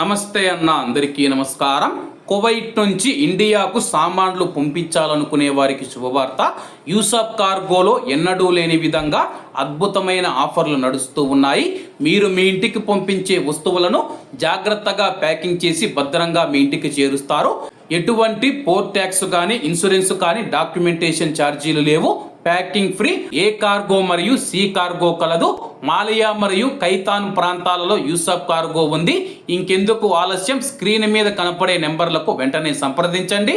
నమస్తే అన్న అందరికీ నమస్కారం. కువైట్ నుంచి ఇండియాకు సామాన్లు పంపించాలనుకునే వారికి శుభవార్త. యూసఫ్ కార్గోలో ఎన్నడూ లేని విధంగా అద్భుతమైన ఆఫర్లు నడుస్తూ ఉన్నాయి. మీరు మీ ఇంటికి పంపించే వస్తువులను జాగ్రత్తగా ప్యాకింగ్ చేసి భద్రంగా మీ ఇంటికి చేరుస్తారు. ఎటువంటి పోర్ట్ ట్యాక్స్ కానీ ఇన్సూరెన్స్ కానీ డాక్యుమెంటేషన్ ఛార్జీలు లేవు. ప్యాకింగ్ ఫ్రీ ఏ కార్గో మరియు సి కార్గో కలదు. మాలియా మరియు కైతాన్ ప్రాంతాలలో యూసఫ్ కార్గో ఉంది. ఇంకెందుకు ఆలస్యం? స్క్రీన్ మీద కనపడే నెంబర్లకు వెంటనే సంప్రదించండి.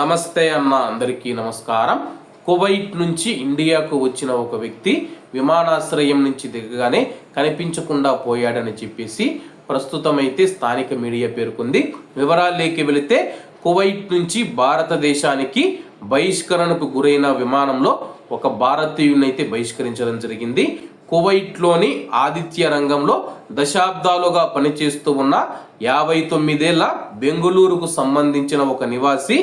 నమస్తే అన్న అందరికీ నమస్కారం. కువైట్ నుంచి ఇండియాకు వచ్చిన ఒక వ్యక్తి విమానాశ్రయం నుంచి దిగగానే కనిపించకుండా పోయాడని చెప్పేసి ప్రస్తుతం అయితే స్థానిక మీడియా పేర్కొంది. వివరాల్లోకి వెళితే కువైట్ నుంచి భారతదేశానికి బహిష్కరణకు గురైన విమానంలో ఒక భారతీయునైతే బహిష్కరించడం జరిగింది. కువైట్లోని ఆదిత్య రంగంలో దశాబ్దాలుగా పనిచేస్తూ ఉన్న యాభై తొమ్మిదేళ్ళ బెంగుళూరుకు సంబంధించిన ఒక నివాసి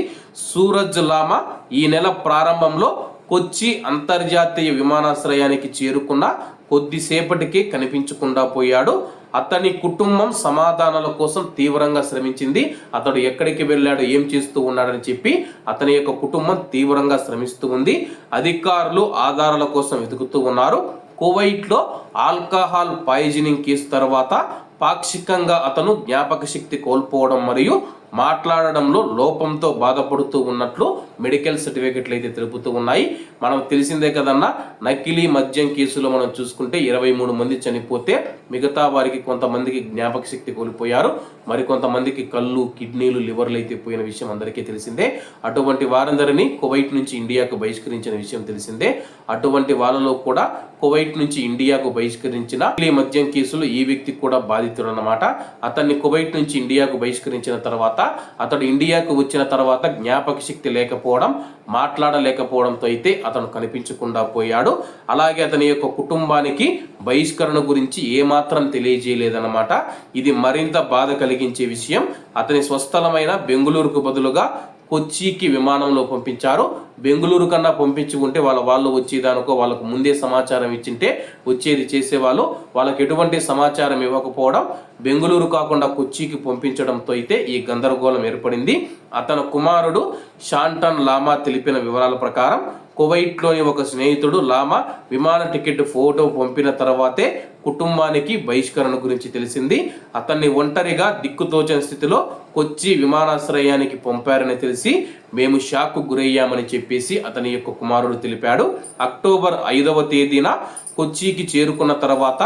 సూరజ్ లామా ఈ నెల ప్రారంభంలో కొచ్చి అంతర్జాతీయ విమానాశ్రయానికి చేరుకున్న కొద్దిసేపటికే కనిపించకుండా పోయాడు. అతని కుటుంబం సమాధానాల కోసం తీవ్రంగా శ్రమించింది. అతడు ఎక్కడికి వెళ్ళాడు ఏం చేస్తూ ఉన్నాడని చెప్పి అతని యొక్క కుటుంబం తీవ్రంగా శ్రమిస్తూ ఉంది. అధికారులు ఆధారాల కోసం వెతుకుతూ ఉన్నారు. కువైట్లో ఆల్కహాల్ పాయిజనింగ్ కేసు తర్వాత పాక్షికంగా అతను జ్ఞాపక శక్తి కోల్పోవడం మరియు మాట్లాడడంలో లోపంతో బాధపడుతూ ఉన్నట్లు మెడికల్ సర్టిఫికెట్లు అయితే తెలుపుతూ ఉన్నాయి. మనం తెలిసిందే కదన్నా నకిలీ మద్యం కేసులో మనం చూసుకుంటే ఇరవై మూడు మంది చనిపోతే మిగతా వారికి కొంతమందికి జ్ఞాపక శక్తి కోల్పోయారు. మరి కొంతమందికి కళ్ళు కిడ్నీలు లివర్లు అయితే పోయిన విషయం అందరికీ తెలిసిందే. అటువంటి వారందరినీ కువైట్ నుంచి ఇండియాకు బహిష్కరించిన విషయం తెలిసిందే. అటువంటి వాళ్ళలో కూడా కువైట్ నుంచి ఇండియాకు బహిష్కరించిన నకిలీ మద్యం కేసులు ఈ వ్యక్తి కూడా బాధితుడు అన్నమాట అతన్ని కువైట్ నుంచి ఇండియాకు బహిష్కరించిన తర్వాత అతడు ఇండియాకు వచ్చిన తర్వాత జ్ఞాపక శక్తి లేకపోవడం మాట్లాడలేకపోవడంతో అయితే అతను కనిపించకుండా పోయాడు. అలాగే అతని యొక్క కుటుంబానికి బహిష్కరణ గురించి ఏమాత్రం తెలియజేయలేదన్నమాట. ఇది మరింత బాధ కలిగించే విషయం. అతని స్వస్థలమైన బెంగుళూరుకు బదులుగా కొచ్చికి విమానంలో పంపించారు. బెంగళూరు కన్నా పంపించి ఉంటే వాళ్ళ వాళ్ళు వచ్చేదానికో వాళ్ళకు ముందే సమాచారం ఇచ్చింటే వచ్చేది చేసేవాళ్ళు. వాళ్ళకి ఎటువంటి సమాచారం ఇవ్వకపోవడం బెంగళూరు కాకుండా కొచ్చికి పంపించడంతో అయితే ఈ గందరగోళం ఏర్పడింది. అతని కుమారుడు షాంటన్ లామా తెలిపిన వివరాల ప్రకారం కువైట్లోని ఒక స్నేహితుడు లామా విమాన టికెట్ ఫోటో పంపిన తర్వాతే కుటుంబానికి బహిష్కరణ గురించి తెలిసింది. అతన్ని ఒంటరిగా దిక్కుతోచని స్థితిలో కొచ్చి విమానాశ్రయానికి పంపారని తెలిసి మేము షాక్ గురయ్యామని చెప్పేసి అతని యొక్క కుమారుడు తెలిపాడు. అక్టోబర్ ఐదవ తేదీన కొచ్చికి చేరుకున్న తర్వాత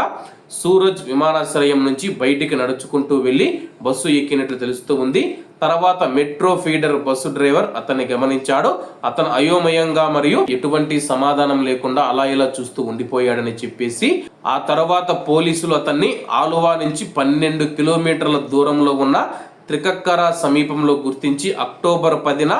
సూరజ్ విమానాశ్రయం నుంచి బయటికి నడుచుకుంటూ వెళ్ళి బస్సు ఎక్కినట్లు తెలుస్తూ ఉంది. తర్వాత మెట్రో ఫీడర్ బస్సు డ్రైవర్ అతన్ని గమనించాడు. అతను అయోమయంగా మరియు ఎటువంటి సమాధానం లేకుండా అలా ఇలా చూస్తూ ఉండిపోయాడని చెప్పేసి ఆ తర్వాత పోలీసులు అతన్ని ఆలువా నుంచి పన్నెండు కిలోమీటర్ల దూరంలో ఉన్న త్రికక్కర సమీపంలో గుర్తించి అక్టోబర్ పదిన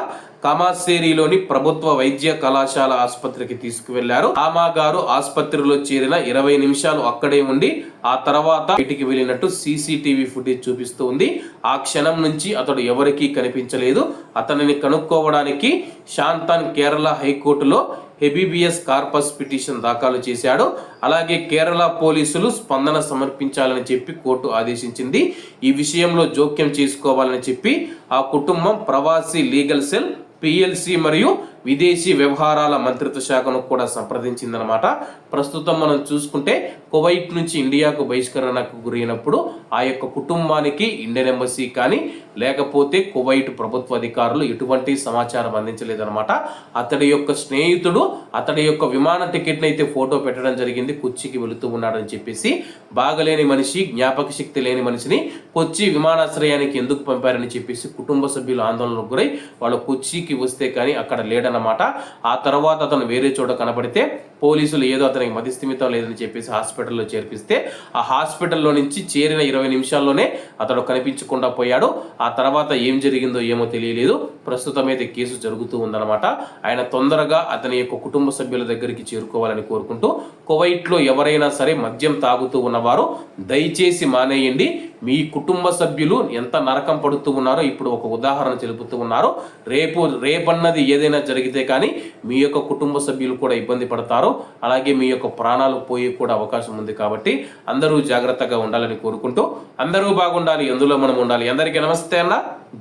కమాసేరిలోని ప్రభుత్వ వైద్య కళాశాల ఆసుపత్రికి తీసుకువెళ్ళారు. ఆమా గారు ఆసుపత్రిలో చేరిన ఇరవై నిమిషాలు అక్కడే ఉండి ఆ తర్వాత బయటికి వెళ్ళినట్టు సీసీటీవీ ఫుటేజ్ చూపిస్తూ ఉంది. ఆ క్షణం నుంచి అతడు ఎవరికీ కనిపించలేదు. అతనిని కనుక్కోవడానికి శాంతాన్ కేరళ హైకోర్టులో హెబిబియస్ కార్పస్ పిటిషన్ దాఖలు చేశాడు. అలాగే కేరళ పోలీసులు స్పందన సమర్పించాలని చెప్పి కోర్టు ఆదేశించింది. ఈ విషయంలో జోక్యం చేసుకోవాలని చెప్పి ఆ కుటుంబం ప్రవాసీ లీగల్ సెల్ పిఎల్సి మరియు విదేశీ వ్యవహారాల మంత్రిత్వ శాఖను కూడా సంప్రదించిందనమాట ప్రస్తుతం మనం చూసుకుంటే కువైట్ నుంచి ఇండియాకు బహిష్కరణకు గురైనప్పుడు ఆ యొక్క కుటుంబానికి ఇండియన్ ఎంబసీ కానీ లేకపోతే కువైట్ ప్రభుత్వ అధికారులు ఎటువంటి సమాచారం అందించలేదనమాట అతడి యొక్క స్నేహితుడు అతడి యొక్క విమాన టికెట్ని అయితే ఫోటో పెట్టడం జరిగింది కొచ్చికి వెళుతూ ఉన్నాడని చెప్పేసి. బాగలేని మనిషి జ్ఞాపక శక్తి లేని మనిషిని కొచ్చి విమానాశ్రయానికి ఎందుకు పంపారని చెప్పేసి కుటుంబ సభ్యులు ఆందోళనకు గురై వాళ్ళు కొచ్చికి వస్తే కానీ అక్కడ అన్నమాట. ఆ తర్వాత అతను వేరే చోట కనబడితే పోలీసులు ఏదో అతనికి మతిస్థిమితం లేదని చెప్పేసి హాస్పిటల్లో చేర్పిస్తే ఆ హాస్పిటల్లో నుంచి చేరిన ఇరవై నిమిషాల్లోనే అతడు కనిపించకుండా పోయాడు. ఆ తర్వాత ఏం జరిగిందో ఏమో తెలియలేదు. ప్రస్తుతం అయితే కేసు జరుగుతూ ఉందన్నమాట. ఆయన తొందరగా అతని యొక్క కుటుంబ సభ్యుల దగ్గరికి చేరుకోవాలని కోరుకుంటూ కువైట్లో ఎవరైనా సరే మద్యం తాగుతూ ఉన్నవారు దయచేసి మానేయండి. మీ కుటుంబ సభ్యులు ఎంత నరకం పడుతూ ఉన్నారో ఇప్పుడు ఒక ఉదాహరణ తెలుపుతూ ఉన్నారు. రేపు రేపన్నది ఏదైనా జరిగితే కానీ మీ యొక్క కుటుంబ సభ్యులు కూడా ఇబ్బంది పడతారు. చెప్తున్నాను అలాగే మీ యొక్క ప్రాణాలు పోయే కూడా అవకాశం ఉంది కాబట్టి అందరూ జాగ్రత్తగా ఉండాలని కోరుకుంటూ అందరూ బాగుండాలి ఎందులో మనం ఉండాలి? అందరికీ నమస్తే అన్న.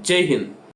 జై హింద్.